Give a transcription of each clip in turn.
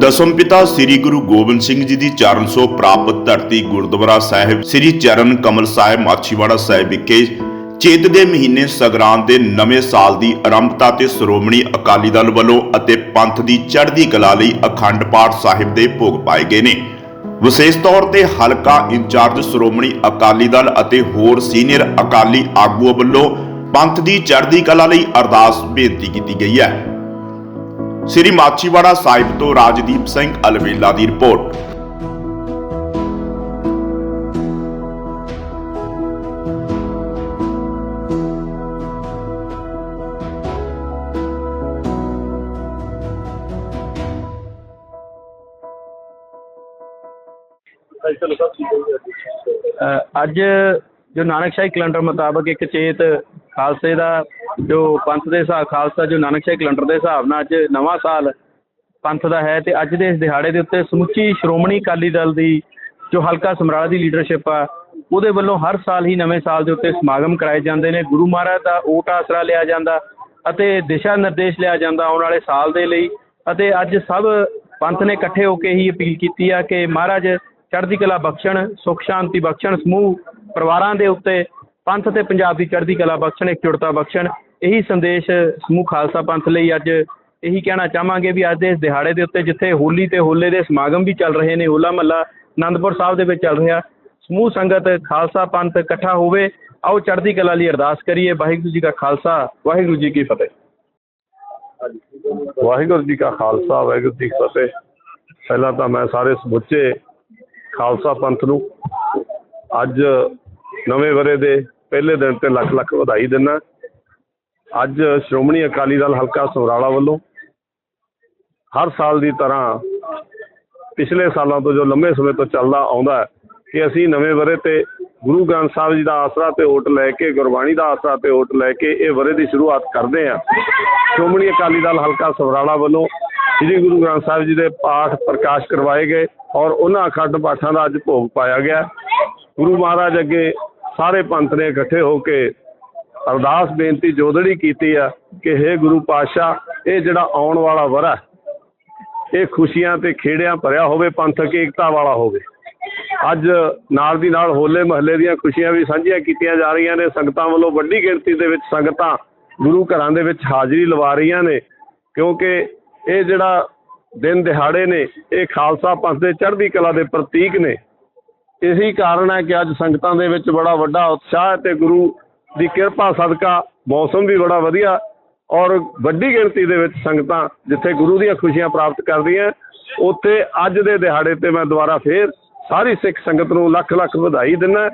ਦਸਮ ਪਿਤਾ ਸ੍ਰੀ ਗੁਰੂ ਗੋਬਿੰਦ ਸਿੰਘ ਜੀ ਦੀ ਚਰਨ ਛੋਹ ਪ੍ਰਾਪਤ ਧਰਤੀ ਗੁਰਦੁਆਰਾ ਸਾਹਿਬ, ਸ੍ਰੀ ਚਰਨ ਕਮਲ ਸਾਹਿਬ, ਮਾਛੀਵਾੜਾ ਸਾਹਿਬ ਵਿਖੇ ਚੇਤ ਦੇ ਮਹੀਨੇ ਸਗਰਾਂਦ ਦੇ ਨਵੇਂ ਸਾਲ ਦੀ ਆਰੰਭਤਾ ਤੇ ਸ਼੍ਰੋਮਣੀ ਅਕਾਲੀ ਦਲ ਵੱਲੋਂ ਅਤੇ ਪੰਥ ਦੀ ਚੜ੍ਹਦੀ ਕਲਾ ਲਈ ਅਖੰਡ ਪਾਠ ਸਾਹਿਬ ਦੇ ਭੋਗ ਪਾਏ ਗਏ ਨੇ। ਵਿਸ਼ੇਸ਼ ਤੌਰ ਤੇ ਹਲਕਾ ਇੰਚਾਰਜ ਸ਼੍ਰੋਮਣੀ ਅਕਾਲੀ ਦਲ ਅਤੇ ਹੋਰ ਸੀਨੀਅਰ ਅਕਾਲੀ ਆਗੂਆਂ ਵੱਲੋਂ ਪੰਥ ਦੀ ਚੜ੍ਹਦੀ ਕਲਾ ਲਈ ਅਰਦਾਸ ਬੇਨਤੀ ਕੀਤੀ ਗਈ ਹੈ। ਸ੍ਰੀ ਮਾਛੀਵਾੜਾ ਸਾਹਿਬ ਤੋਂ ਰਾਜਦੀਪ ਸਿੰਘ ਅਲਵੇਲਾ ਦੀ ਰਿਪੋਰਟ। ਅ, ਅੱਜ ਜੋ ਨਾਨਕ ਨਾਨਕਸ਼ਾਹੀ ਕੈਲੰਡਰ ਮੁਤਾਬਕ ਇੱਕ ਚੇਤ ਖਾਲਸੇ ਦਾ ਜੋ ਪੰਥ ਦੇ ਹਿਸਾਬ ਖਾਲਸਾ, ਜੋ ਨਾਨਕਸ਼ਾਹੀ ਕੈਲੰਡਰ ਦੇ ਹਿਸਾਬ ਨਾਲ ਅੱਜ ਨਵਾਂ ਸਾਲ ਪੰਥ ਦਾ ਹੈ ਤੇ ਅੱਜ ਦੇ ਇਸ ਦਿਹਾੜੇ ਦੇ ਉੱਤੇ ਸਮੁੱਚੀ ਸ਼੍ਰੋਮਣੀ ਅਕਾਲੀ ਦਲ ਦੀ ਜੋ ਹਲਕਾ ਸਮਰਾਲਾ ਦੀ ਲੀਡਰਸ਼ਿਪ ਆ, ਉਹਦੇ ਵੱਲੋਂ ਹਰ ਸਾਲ ਹੀ ਨਵੇਂ ਸਾਲ ਦੇ ਉੱਤੇ ਸਮਾਗਮ ਕਰਾਏ ਜਾਂਦੇ ਨੇ। ਗੁਰੂ ਮਹਾਰਾਜ ਦਾ ਓਟ ਆਸਰਾ ਲਿਆ ਜਾਂਦਾ ਅਤੇ ਦਿਸ਼ਾ ਨਿਰਦੇਸ਼ ਲਿਆ ਜਾਂਦਾ ਆਉਣ ਵਾਲੇ ਸਾਲ ਦੇ ਲਈ ਅਤੇ ਅੱਜ ਸਭ ਪੰਥ ਨੇ ਇਕੱਠੇ ਹੋ ਕੇ ਹੀ ਅਪੀਲ ਕੀਤੀ ਆ ਕਿ ਮਹਾਰਾਜ ਚੜ੍ਹਦੀ ਕਲਾ ਬਖਸ਼ਣ, ਸੁਖ ਸ਼ਾਂਤੀ ਬਖਸ਼ਣ, ਸਮੂਹ ਪਰਿਵਾਰਾਂ ਦੇ ਉੱਤੇ ਪੰਥ ਤੇ ਪੰਜਾਬ ਦੀ ਚੜ੍ਹਦੀ ਕਲਾ ਬਖਸ਼ਣ, ਇਕਜੁੱਟਤਾ ਬਖਸ਼ਣ, ਇਹੀ ਸੰਦੇਸ਼ ਸਮੂਹ ਖਾਲਸਾ ਪੰਥ ਲਈ ਅੱਜ ਇਹੀ ਕਹਿਣਾ ਚਾਹਾਂਗੇ ਵੀ ਅੱਜ ਦੇ ਇਸ ਦਿਹਾੜੇ ਦੇ ਉੱਤੇ ਜਿੱਥੇ ਹੋਲੀ ਤੇ ਹੋਲੇ ਦੇ ਸਮਾਗਮ ਵੀ ਚੱਲ ਰਹੇ ਨੇ, ਹੋਲਾ ਮਹੱਲਾ ਆਨੰਦਪੁਰ ਸਾਹਿਬ ਦੇ ਵਿੱਚ ਚੱਲ ਰਿਹਾ, ਸਮੂਹ ਸੰਗਤ ਖਾਲਸਾ ਪੰਥ ਇਕੱਠਾ ਹੋਵੇ, ਆਓ ਚੜ੍ਹਦੀ ਕਲਾ ਲਈ ਅਰਦਾਸ ਕਰੀਏ, ਵਾਹਿਗੁਰੂ ਜੀ ਕਾ ਖਾਲਸਾ, ਵਾਹਿਗੁਰੂ ਜੀ ਕੀ ਫਤਿਹ। ਵਾਹਿਗੁਰੂ ਜੀ ਕਾ ਖਾਲਸਾ, ਵਾਹਿਗੁਰੂ ਜੀ ਕੀ ਫਤਿਹ। ਪਹਿਲਾਂ ਤਾਂ ਮੈਂ ਸਾਰੇ ਸਮੁੱਚੇ ਖਾਲਸਾ ਪੰਥ ਨੂੰ ਅੱਜ ਨਵੇਂ ਵਰੇ ਦੇ ਪਹਿਲੇ ਦਿਨ ਤੇ ਲੱਖ ਲੱਖ ਵਧਾਈ ਦਿੰਦਾ ਅੱਜ ਸ਼੍ਰੋਮਣੀ ਅਕਾਲੀ ਦਲ ਹਲਕਾ ਸਮਰਾਲਾ ਵੱਲੋਂ ਹਰ ਸਾਲ ਦੀ ਤਰ੍ਹਾਂ ਪਿਛਲੇ ਸਾਲਾਂ ਤੋਂ ਜੋ ਲੰਮੇ ਸਮੇਂ ਤੋਂ ਚੱਲਦਾ ਆਉਂਦਾ ਹੈ ਕਿ ਅਸੀਂ ਨਵੇਂ ਵਰੇ ਤੇ ਗੁਰੂ ਗ੍ਰੰਥ ਸਾਹਿਬ ਜੀ ਦਾ ਆਸਰਾ ਤੇ ਓਟ ਲੈ ਕੇ, ਗੁਰਬਾਣੀ ਦਾ ਆਸਰਾ ਤੇ ਓਟ ਲੈ ਕੇ ਇਹ ਵਰੇ ਦੀ ਸ਼ੁਰੂਆਤ ਕਰਦੇ ਹਾਂ। ਸ਼੍ਰੋਮਣੀ ਅਕਾਲੀ ਦਲ ਹਲਕਾ ਸਮਰਾਲਾ ਵੱਲੋਂ ਸ੍ਰੀ ਗੁਰੂ ਗ੍ਰੰਥ ਸਾਹਿਬ ਜੀ ਦੇ ਪਾਠ ਪ੍ਰਕਾਸ਼ ਕਰਵਾਏ ਗਏ ਔਰ ਉਹਨਾਂ ਅਖੰਡ ਪਾਠਾਂ ਦਾ ਅੱਜ ਭੋਗ ਪਾਇਆ ਗਿਆ। ਗੁਰੂ ਮਹਾਰਾਜ ਅੱਗੇ ਸਾਰੇ ਪੰਥ ਨੇ ਇਕੱਠੇ ਹੋ ਕੇ ਅਰਦਾਸ ਬੇਨਤੀ ਜੋਦੜੀ ਕੀਤੀ ਆ ਕਿ हे ਗੁਰੂ ਪਾਤਸ਼ਾਹ, ਇਹ ਜਿਹੜਾ ਆਉਣ ਵਾਲਾ ਵਰਾ ਇਹ ਖੁਸ਼ੀਆਂ ਤੇ ਖੇੜਿਆਂ ਭਰਿਆ ਹੋਵੇ ਪੰਥਕ ਏਕਤਾ ਵਾਲਾ ਹੋਵੇ। ਅੱਜ ਨਾਲ ਦੀ ਨਾਲ ਹੋਲੇ ਮਹੱਲੇ ਦੀਆਂ ਖੁਸ਼ੀਆਂ ਵੀ ਸਾਂਝੀਆਂ ਕੀਤੀਆਂ ਜਾ ਰਹੀਆਂ ਨੇ। ਸੰਗਤਾਂ ਵੱਲੋਂ ਵੱਡੀ ਗਿਣਤੀ ਦੇ ਵਿੱਚ ਸੰਗਤਾਂ ਗੁਰੂ ਘਰਾਂ ਦੇ ਵਿੱਚ ਹਾਜ਼ਰੀ ਲਵਾ ਰਹੀਆਂ ਨੇ, ਕਿਉਂਕਿ ਇਹ ਜਿਹੜਾ ਦਿਨ ਦਿਹਾੜੇ ਨੇ, ਇਹ ਖਾਲਸਾ ਪੰਥ ਦੇ ਚੜ੍ਹਦੀ ਕਲਾ ਦੇ ਪ੍ਰਤੀਕ ਨੇ। ਇਹੀ ਕਾਰਨ ਹੈ ਕਿ ਅੱਜ ਸੰਗਤਾਂ ਦੇ ਵਿੱਚ ਬੜਾ ਵੱਡਾ ਉਤਸ਼ਾਹ ਹੈ ਤੇ ਗੁਰੂ ਦੀ ਕਿਰਪਾ ਸਦਕਾ ਮੌਸਮ ਵੀ ਬੜਾ ਵਧੀਆ ਔਰ ਵੱਡੀ ਗਿਣਤੀ ਦੇ ਵਿੱਚ ਸੰਗਤਾਂ ਜਿੱਥੇ ਗੁਰੂ ਦੀਆਂ ਖੁਸ਼ੀਆਂ ਪ੍ਰਾਪਤ ਕਰਦੀਆਂ, ਉੱਥੇ ਅੱਜ ਦੇ ਦਿਹਾੜੇ ਤੇ ਮੈਂ ਦੁਬਾਰਾ ਫੇਰ ਸਾਰੀ ਸਿੱਖ ਸੰਗਤ ਨੂੰ ਲੱਖ ਲੱਖ ਵਧਾਈ ਦਿੰਦਾ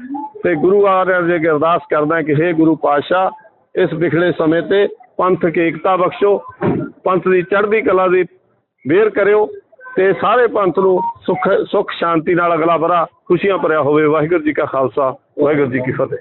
ਤੇ ਗੁਰੂ ਆਰਿਆ ਜੀ ਅੱਗੇ ਅਰਦਾਸ ਕਰਦਾ ਕਿ हे ਗੁਰੂ ਪਾਤਸ਼ਾਹ, ਇਸ ਵਿਖੜੇ ਸਮੇਂ ਤੇ ਪੰਥਕ ਏਕਤਾ ਬਖਸ਼ੋ, ਪੰਥ ਦੀ ਚੜ੍ਹਦੀ ਕਲਾ ਦੀ ਮਿਹਰ ਕਰਿਓ ਤੇ ਸਾਰੇ ਪੰਥ ਨੂੰ ਸੁੱਖ ਸੁੱਖ, ਸ਼ਾਂਤੀ ਨਾਲ ਅਗਲਾ ਬਰਾ ਖੁਸ਼ੀਆਂ ਭਰਿਆ ਹੋਵੇ। ਵਾਹਿਗੁਰੂ ਜੀ ਕਾ ਖਾਲਸਾ, ਵਾਹਿਗੁਰੂ ਜੀ ਕੀ ਫਤਿਹ।